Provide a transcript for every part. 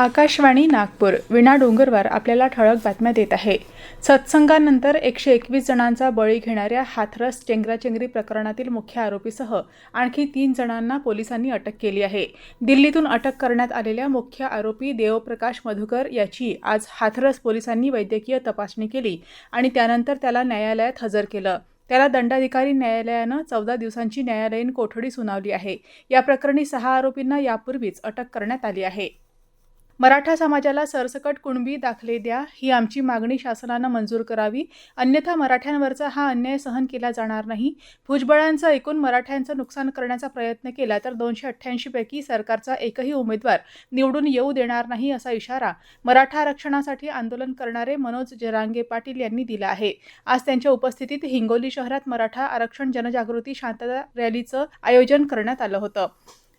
आकाशवाणी नागपूर. विणा डोंगरवार आपल्याला ठळक बातम्या देत आहे. सत्संगानंतर एकशे एकवीस जणांचा बळी घेणाऱ्या हाथरस चेंगराचेंगरी प्रकरणातील मुख्य आरोपीसह आणखी तीन जणांना पोलिसांनी अटक केली आहे. दिल्लीतून अटक करण्यात आलेल्या मुख्य आरोपी देवप्रकाश मधुकर याची आज हाथरस पोलिसांनी वैद्यकीय तपासणी केली आणि त्यानंतर त्याला न्यायालयात हजर केलं. त्याला दंडाधिकारी न्यायालयानं चौदा दिवसांची न्यायालयीन कोठडी सुनावली आहे. या प्रकरणी सहा आरोपींना यापूर्वीच अटक करण्यात आली आहे. मराठा समाजाला सरसकट कुणबी दाखले द्या ही आमची मागणी शासनानं मंजूर करावी. अन्यथा मराठ्यांवरचा हा अन्याय सहन केला जाणार नाही. भुजबळांचं एकूण मराठ्यांचं नुकसान करण्याचा प्रयत्न केला तर दोनशे अठ्ठ्याऐंशीपैकी सरकारचा एकही उमेदवार निवडून येऊ देणार नाही असा इशारा मराठा आरक्षणासाठी आंदोलन करणारे मनोज जरांगे पाटील यांनी दिला आहे. आज त्यांच्या उपस्थितीत हिंगोली शहरात मराठा आरक्षण जनजागृती शांतता रॅलीचं आयोजन करण्यात आलं होतं.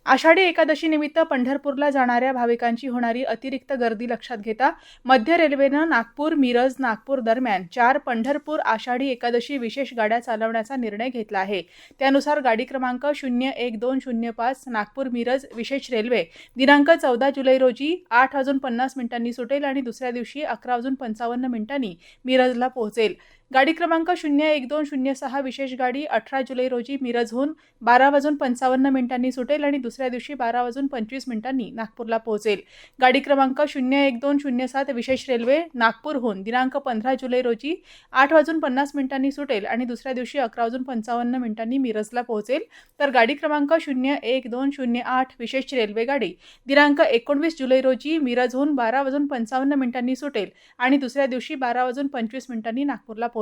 आषाढी एकादशी निमित्त पंढरपूरला जाणाऱ्या भाविकांची होणारी अतिरिक्त गर्दी लक्षात घेता मध्य रेल्वेनं नागपूर मिरज नागपूर दरम्यान चार पंढरपूर आषाढी एकादशी विशेष गाड्या चालवण्याचा निर्णय घेतला आहे. त्यानुसार गाडी क्रमांक शून्य एक दोन शून्य पाच नागपूर मिरज विशेष रेल्वे दिनांक चौदा जुलै रोजी आठ वाजून पन्नास मिनिटांनी सुटेल आणि दुसऱ्या दिवशी अकरा वाजून पंचावन्न मिनिटांनी मिरजला पोहोचेल. गाडी क्रमांक शून्य एक दोन शून्य सहा विशेष गाडी अठरा जुलै रोजी मिरजहून बारा वाजून पंचावन्न मिनिटांनी सुटेल आणि दुसऱ्या दिवशी बारा वाजून पंचवीस मिनिटांनी नागपूरला पोहोचेल. गाडी क्रमांक शून्य एक दोन शून्य सात विशेष रेल्वे नागपूरहून दिनांक पंधरा जुलै रोजी आठ वाजून पन्नास मिनिटांनी सुटेल आणि दुसऱ्या दिवशी अकरा वाजून पंचावन्न मिनिटांनी मिरजला पोहोचेल. तर गाडी क्रमांक शून्य एक दोन शून्य आठ विशेष रेल्वे गाडी दिनांक एकोणवीस जुलै रोजी मिरजहून बारा वाजून पंचावन्न मिनिटांनी सुटेल आणि दुसऱ्या दिवशी बारा वाजून पंचवीस मिनिटांनी नागपूरला पोहोचेल.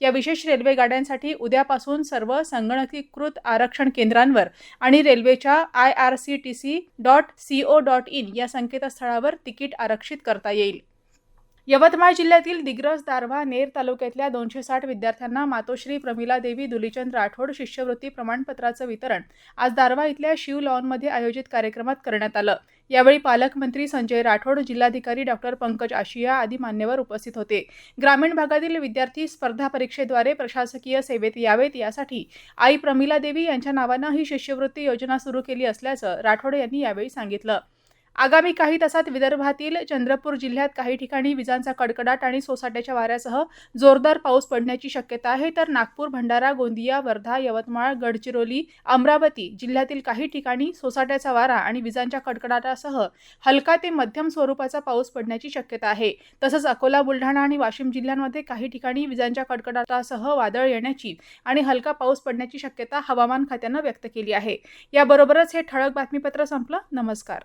या विशेष रेल्वे गाड्यांसाठी उद्यापासून सर्व संगणकीकृत आरक्षण केंद्रांवर आणि रेल्वेच्या I R C T C dot C O dot in या संकेतस्थळावर तिकीट आरक्षित करता येईल. यवतमाळ जिल्ह्यातील दिग्रस दारव्हा नेर तालुक्यातल्या दोनशे साठ विद्यार्थ्यांना मातोश्री प्रमिला देवी दुलीचंद राठोड शिष्यवृत्ती प्रमाणपत्राचं वितरण आज दारव्हा इथल्या शिव लॉनमध्ये आयोजित कार्यक्रमात करण्यात आलं. यावेळी पालकमंत्री संजय राठोड जिल्हाधिकारी डॉक्टर पंकज आशिया आदी मान्यवर उपस्थित होते. ग्रामीण भागातील विद्यार्थी स्पर्धा परीक्षेद्वारे प्रशासकीय सेवेत यावेत यासाठी आई प्रमिला देवी यांच्या नावानं ही शिष्यवृत्ती योजना सुरू केली असल्याचं राठोड यांनी यावेळी सांगितलं. आगामी काही तासात विदर्भातील चंद्रपूर जिल्ह्यात काही ठिकाणी विजांचा कडकडाट आणि सोसाट्याच्या वाऱ्यासह जोरदार पाऊस पडण्याची शक्यता आहे. तर नागपूर भंडारा गोंदिया वर्धा यवतमाळ गडचिरोली अमरावती जिल्ह्यातील काही ठिकाणी सोसाट्याचा वारा आणि विजांच्या कडकडाटासह हलका ते मध्यम स्वरूपाचा पाऊस पडण्याची शक्यता आहे. तसंच अकोला बुलढाणा आणि वाशिम जिल्ह्यांमध्ये काही ठिकाणी विजांच्या कडकडाटासह वादळ येण्याची आणि हलका पाऊस पडण्याची शक्यता हवामान खात्यानं व्यक्त केली आहे. याबरोबरच हे ठळक बातमीपत्र संपलं. नमस्कार.